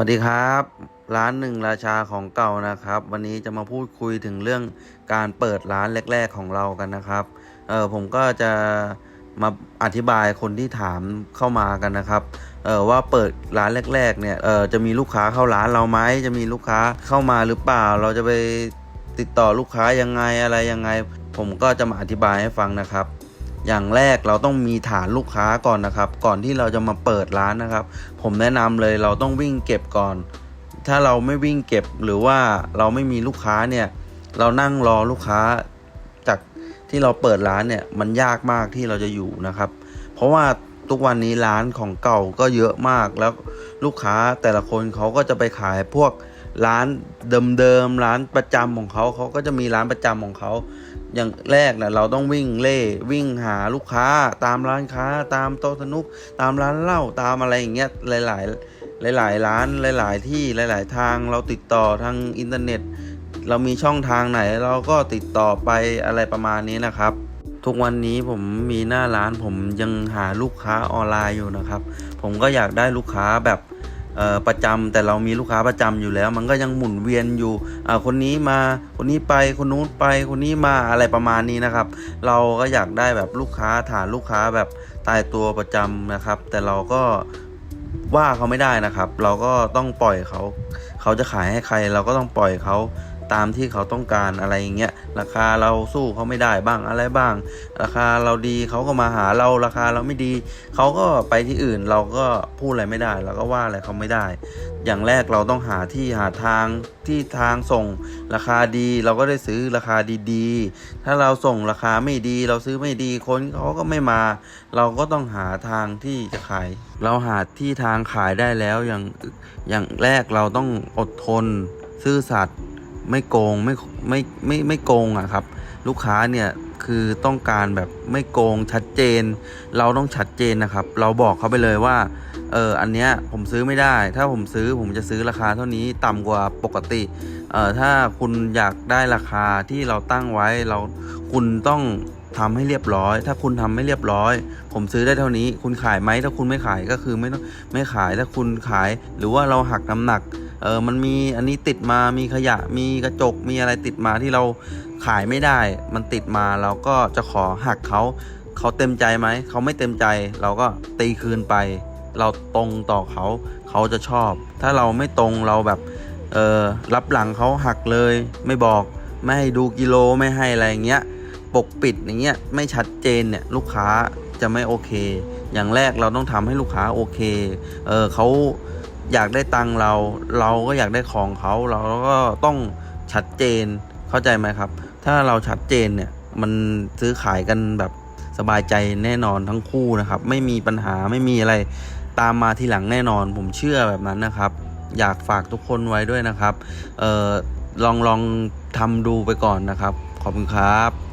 วัสดีครับ ร้านหนึ่งราชาของเก่านะครับ วันนี้จะมาพูดคุยถึงเรื่องการเปิดร้านแรก ๆของเรากันนะครับเออผมก็จะมาอธิบายคนที่ถามเข้ามากันนะครับเออว่าเปิดร้านแรก ๆ เนี่ยเออจะมีลูกค้าเข้าร้านเราไหมจะมีลูกค้าเข้ามาหรือเปล่า เราจะไปติดต่อลูกค้ายังไงอะไรยังไง ผมก็จะมาอธิบายให้ฟังนะครับ อย่างแรกเราต้องมีฐานลูกค้าก่อนนะครับ ก่อนที่เราจะมาเปิดร้านนะครับ ผมแนะนำเลยเราต้องวิ่งเก็บก่อน ถ้าเราไม่วิ่งเก็บหรือว่าเราไม่มีลูกค้าเนี่ย เรานั่งรอลูกค้าจากที่เราเปิดร้านเนี่ยมันยากมากที่เราจะอยู่นะครับ เพราะว่าทุกวันนี้ร้านของเก่าก็เยอะมากแล้วลูกค้าแต่ละคนเขาก็จะไปขายพวก ร้านเดิมๆร้านประจำของเขาเขาก็จะมีร้านประจำของเขาอย่างแรกนะเราต้องวิ่งเล่วิ่งหาลูกค้าตามร้านค้า ตามโต๊ะสนุก ตามร้านเหล้าตามอะไรอย่างเงี้ยหลาย ๆ หลาย ๆ ร้านหลาย ๆ ที่หลาย ๆ ทางเราติดต่อทางอินเทอร์เน็ต เรามีช่องทางไหน เราก็ติดต่อไปอะไรประมาณนี้นะครับ ทุกวันนี้ผมมีหน้าร้านผมยังหาลูกค้าออนไลน์อยู่นะครับ ผมก็อยากได้ลูกค้าแบบ ประจำแต่เรามีลูกค้าประจำอยู่แล้ว มันก็ยังหมุนเวียนอยู่คนนี้มาคนนี้ไปคนนู้นไปคนนี้มาอะไรประมาณนี้นะครับ เราก็อยากได้แบบลูกค้าฐานลูกค้าแบบตายตัวประจำนะครับ แต่เราก็ว่าเขาไม่ได้นะครับ เราก็ต้องปล่อยเขา เขาจะขายให้ใคร เราก็ต้องปล่อยเขา ตามที่เขาต้องการอะไรอย่างเงี้ยราคาเราสู้เขาไม่ได้บ้างอะไรบ้าง ราคาเราดีเขาก็มาหาเราราคาเราไม่ดี เขาก็ไปที่อื่นเราก็พูดอะไรไม่ได้เราก็ว่าอะไรเขาไม่ได้ อย่างแรกเราต้องหาที่หาทางที่ทางส่งราคาดีเราก็ได้ซื้อราคาดีๆ ถ้าเราส่งราคาไม่ดี เราซื้อไม่ดีคนเขาก็ไม่มา เราก็ต้องหาทางที่จะขาย เราหาที่ทางขายได้แล้วอย่างอย่างแรกเราต้องอดทนซื่อสัตย์ ไม่โกงไม่ไม่ไม่ไม่โกงอะครับ ลูกค้าเนี่ยคือต้องการแบบไม่โกงชัดเจน เราต้องชัดเจนนะครับ เราบอกเขาไปเลยว่าเอออันเนี้ยผมซื้อไม่ได้ ถ้าผมซื้อผมจะซื้อราคาเท่านี้ต่ำกว่าปกติเออถ้าคุณอยากได้ราคาที่เราตั้งไว้เราคุณต้องทำให้เรียบร้อย ถ้าคุณทำไม่เรียบร้อย ผมซื้อได้เท่านี้ คุณขายไหมถ้าคุณไม่ขายก็คือไม่ต้องไม่ขายถ้าคุณขาย หรือว่าเราหักน้ำหนัก เออมันมีอันนี้ติดมามีขยะมีกระจกมีอะไรติดมาที่เราขายไม่ได้ มันติดมาเราก็จะขอหักเขาเขาเต็มใจไหมเขาไม่เต็มใจ เราก็ตีคืนไป เราตรงต่อเขาเขาจะชอบ ถ้าเราไม่ตรงเราแบบเออรับหลังเขาหักเลย ไม่บอกไม่ให้ดูกิโลไม่ให้อะไรอย่างเงี้ยปกปิดอย่างเงี้ยไม่ชัดเจนเนี่ยลูกค้าจะไม่โอเค อย่างแรกเราต้องทำให้ลูกค้าโอเค เออเขา อยากได้ตังเรา เราก็อยากได้ของเขาเราก็ต้องชัดเจนเข้าใจไหมครับ ถ้าเราชัดเจนเนี่ยมันซื้อขายกันแบบสบายใจแน่นอนทั้งคู่นะครับ ไม่มีปัญหาไม่มีอะไรตามมาทีหลังแน่นอน ผมเชื่อแบบนั้นนะครับ อยากฝากทุกคนไว้ด้วยนะครับ เออลองลองทำดูไปก่อนนะครับ ขอบคุณครับ